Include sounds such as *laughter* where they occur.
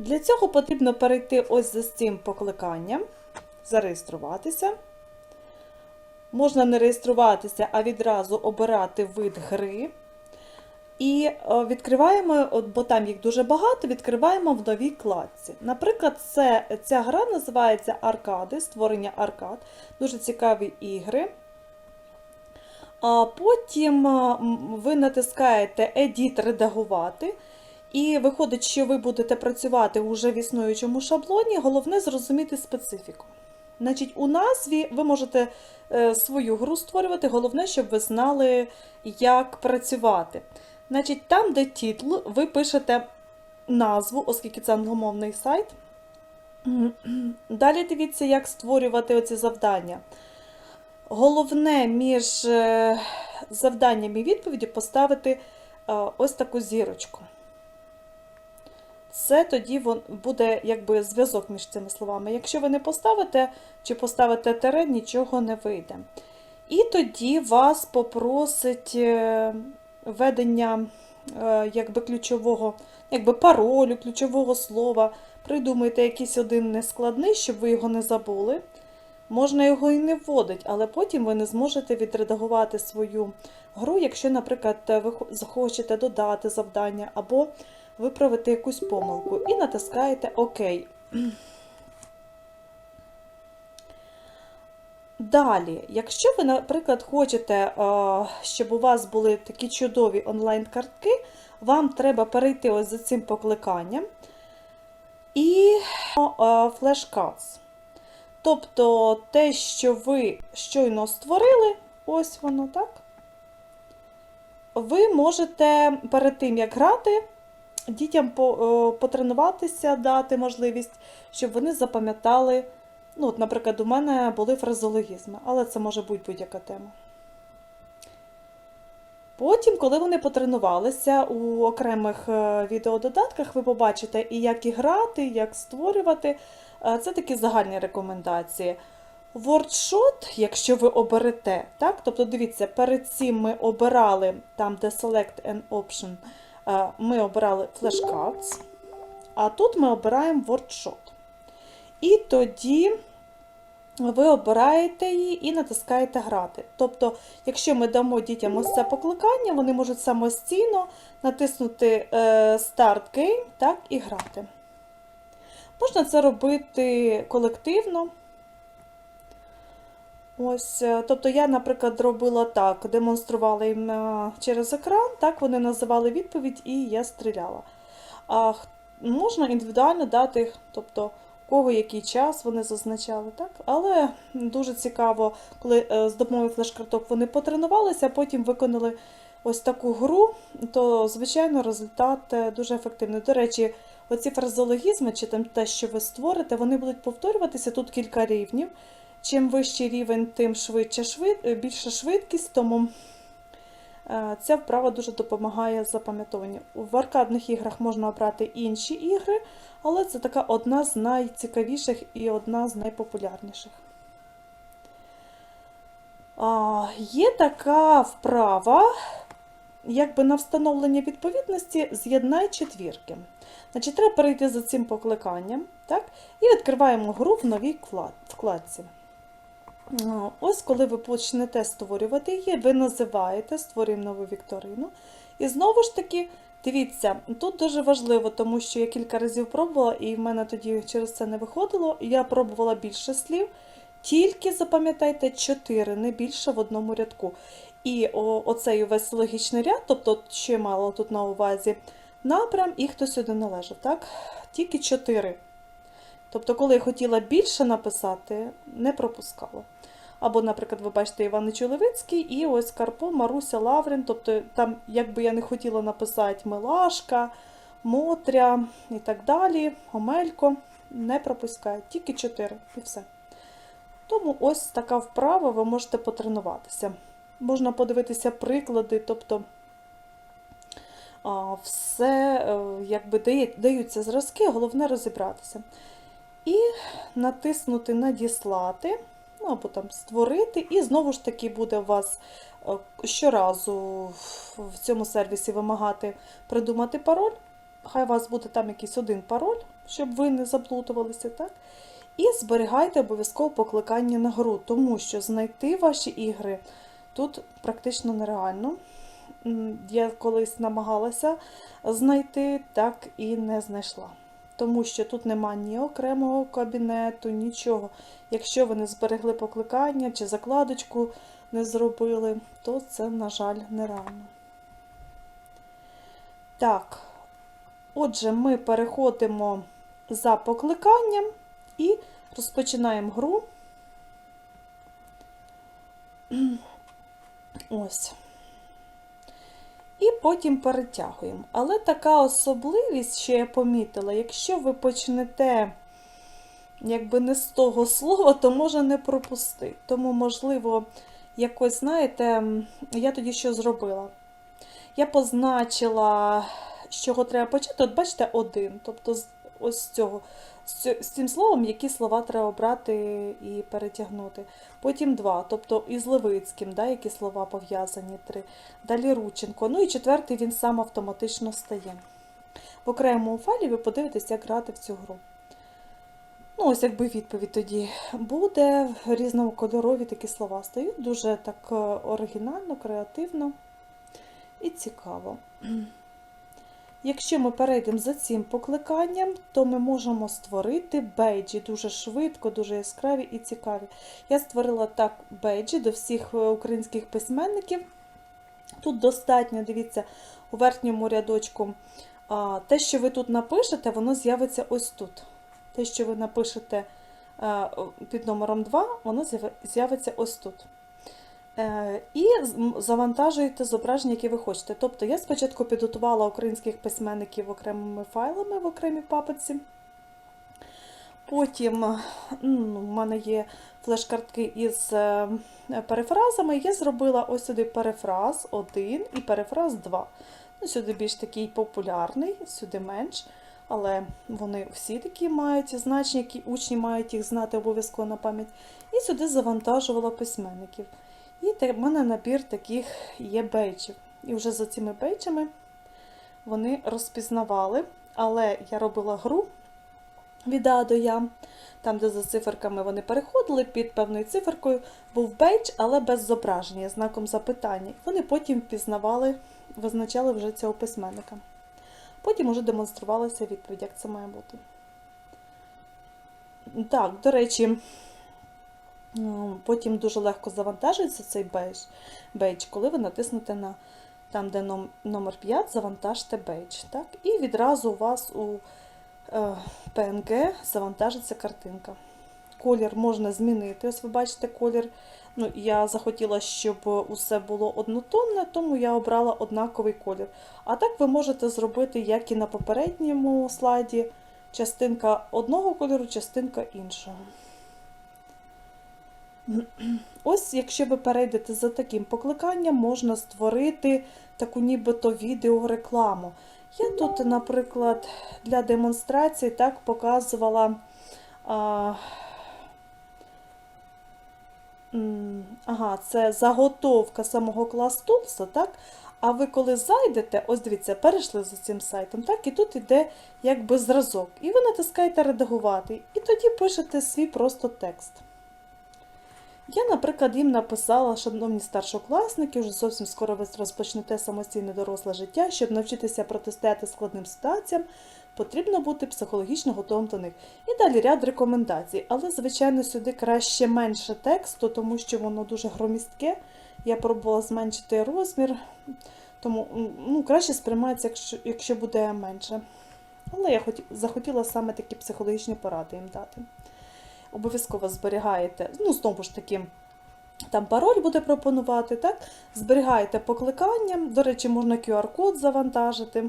Для цього потрібно перейти ось за цим покликанням, зареєструватися. Можна не реєструватися, а відразу обирати вид гри. І е, відкриваємо, бо там їх дуже багато, відкриваємо в новій кладці. Наприклад, це, ця гра називається Аркади, створення аркад. Дуже цікаві ігри. А потім е, ви натискаєте Edit редагувати. І виходить, що ви будете працювати уже в існуючому шаблоні, головне зрозуміти специфіку. Значить, у назві ви можете е, свою гру створювати, головне, щоб ви знали, як працювати. Значить, там, де титл, ви пишете назву, оскільки це англомовний сайт. *clears throat* Далі дивіться, як створювати оці завдання. Головне між е, завданням і відповіддю поставити е, ось таку зірочку. Це тоді буде якби зв'язок між цими словами. Якщо ви не поставите чи поставите тире, нічого не вийде. І тоді вас попросить е, введення е, якби ключового, якби паролю, ключового слова. Придумайте якийсь один нескладний, щоб ви його не забули. Можна його і не вводити, але потім ви не зможете відредагувати свою гру, якщо, наприклад, ви хо- захочете додати завдання або виправити якусь помилку і натискаєте ОК. Далі, якщо ви, наприклад, хочете, е, щоб у вас були такі чудові онлайн-картки, вам треба перейти ось за цим покликанням і флешкац. Тобто те, що ви щойно створили, ось воно так. Ви можете перед тим, як грати, дітям е, потренуватися, дати можливість, щоб вони запам'ятали. Ну, от, наприклад, у мене були фразологізми, але це може бути будь-яка тема. Потім, коли вони потренувалися у окремих е, відеододатках, ви побачите і як і грати, як створювати. Е, Це такі загальні рекомендації. WordShot, якщо ви оберете, так? Тобто, дивіться, перед цим ми обирали там, де Select an Option, ми обирали Flashcards, а тут ми обираємо WordShot. І тоді ви обираєте її і натискаєте грати. Тобто, якщо ми дамо дітям ось це покликання, вони можуть самостійно натиснути е, Start Game так, і грати. Можна це робити колективно. Ось, е, тобто я, наприклад, робила так, демонструвала їм е, через екран, так вони називали відповідь і я стріляла. А можна індивідуально дати, тобто кого який час вони зазначали, так? Але дуже цікаво, коли е, з допомогою флеш-карток вони потренувалися, а потім виконали ось таку гру, то, звичайно, результат дуже ефективний. До речі, оці фразологізми, чи там те, що ви створите, вони будуть повторюватися тут кілька рівнів. Чим вищий рівень, тим швидше швид... е, більша швидкість, тому е, ця вправа дуже допомагає запам'ятовуванню. В аркадних іграх можна обрати інші ігри, але це така одна з найцікавіших і одна з найпопулярніших. А, Є така вправа, якби на встановлення відповідності з'єднай четвірки. Значить, треба перейти за цим покликанням, так? І відкриваємо гру в новій вклад- вкладці. Ось коли ви почнете створювати її, ви називаєте, створюємо нову вікторину. І знову ж таки, дивіться, тут дуже важливо, тому що я кілька разів пробувала, і в мене тоді через це не виходило. Я пробувала більше слів. Тільки запам'ятайте 4, не більше в одному рядку. І оцей увесь логічний ряд, тобто, що я мала тут на увазі, напрям і хто сюди належав, так? Тільки 4. Тобто, коли я хотіла більше написати, не пропускала. Або, наприклад, ви бачите Іванич Левицький і ось Карпо, Маруся Лаврин. Тобто, там, якби я не хотіла написати Милашка, Мотря і так далі, Омелько, не пропускаю, тільки 4 і все. Тому ось така вправа, ви можете потренуватися. Можна подивитися приклади, тобто все е, якби даються зразки, головне розібратися. І натиснути Надіслати, ну або там створити, і знову ж таки буде у вас е, щоразу в- цьому сервісі вимагати придумати пароль. хай у вас буде там якийсь один пароль, щоб ви не заплутувалися, так? І зберігайте обов'язково покликання на гру, тому що знайти ваші ігри тут практично нереально. Я колись намагалася знайти, так і не знайшла. Тому що тут нема ні окремого кабінету, нічого. Якщо ви не зберегли покликання чи закладочку не зробили, то це, на жаль, нереально. Так, отже, ми переходимо за покликанням і розпочинаємо гру. *clears throat* Ось. Потім перетягуємо. Але така особливість, що я помітила, якщо ви почнете якби не з того *laughs* слова, то може не пропустити. Тому, можливо, якось, знаєте, я тоді що зробила? Я позначила, з чого треба почати. От бачите, один. Тобто, ось з цього. З цим словом, які слова треба брати і перетягнути. Потім два, тобто із Левицьким, да, які слова пов'язані три. Далі Рученко. Ну і четвертий він сам автоматично стає. В окремому файлі ви подивитесь, як грати в цю гру. Ну, ось якби відповідь тоді буде. Різнокольорові такі слова стають. Дуже так е, оригінально, креативно і цікаво. Якщо ми перейдемо за цим покликанням, то ми можемо створити бейджі дуже швидко, дуже яскраві і цікаві. Я створила так бейджі до всіх е, українських письменників. Тут достатньо, дивіться, у верхньому рядочку те, що ви тут напишете, воно з'явиться ось тут. Те, що ви напишете е, під номером 2, воно з'явиться ось тут. Е, І завантажуєте зображення, які ви хочете. Тобто я спочатку підготувала українських письменників окремими файлами в окремій папці. Потім ну, в мене є флеш-картки із е, перефразами. Я зробила ось сюди перефраз 1 і перефраз 2. Ну, сюди більш такий популярний, сюди менш. Але вони всі такі мають значення, які учні мають їх знати обов'язково на пам'ять. І сюди завантажувала письменників. І в мене набір таких є бейджів. І вже за цими бейджами вони розпізнавали. Але я робила гру від А до Я, там, де за циферками вони переходили, під певною циферкою був бейдж, але без зображення, знаком запитання. Вони потім впізнавали, визначали вже цього письменника. Потім уже демонструвалася відповідь, як це має бути. Так, до речі, потім дуже легко завантажується цей бейдж, бейдж коли ви натиснете на там, де номер 5, завантажте бейдж. Так? І відразу у вас у е, PNG завантажиться картинка. Колір можна змінити. Ось ви бачите колір. Ну, я захотіла, щоб усе було однотонне, тому я обрала однаковий колір. А так ви можете зробити, як і на попередньому слайді, частинка одного кольору, частинка іншого. Ось, якщо ви перейдете за таким покликанням, можна створити таку нібито відеорекламу. Я тут, наприклад, для демонстрації так показувала. А, ага, це заготовка самого клас Tools, так? А ви коли зайдете, ось дивіться, перейшли за цим сайтом, так, і тут іде якби зразок. І ви натискаєте редагувати, і тоді пишете свій просто текст. Я, наприклад, їм написала, шановні старшокласники, вже зовсім скоро ви розпочнете самостійне доросле життя. Щоб навчитися протистояти складним ситуаціям, потрібно бути психологічно готовим до них. І далі ряд рекомендацій. Але, звичайно, сюди краще менше тексту, тому що воно дуже громістке. Я пробувала зменшити розмір, тому ну, краще сприймається, якщо, якщо буде менше. Але я хоті- захотіла саме такі психологічні поради їм дати обов'язково зберігаєте, ну, знову ж таки, там пароль буде пропонувати, так? Зберігаєте покликання. До речі, можна QR-код завантажити.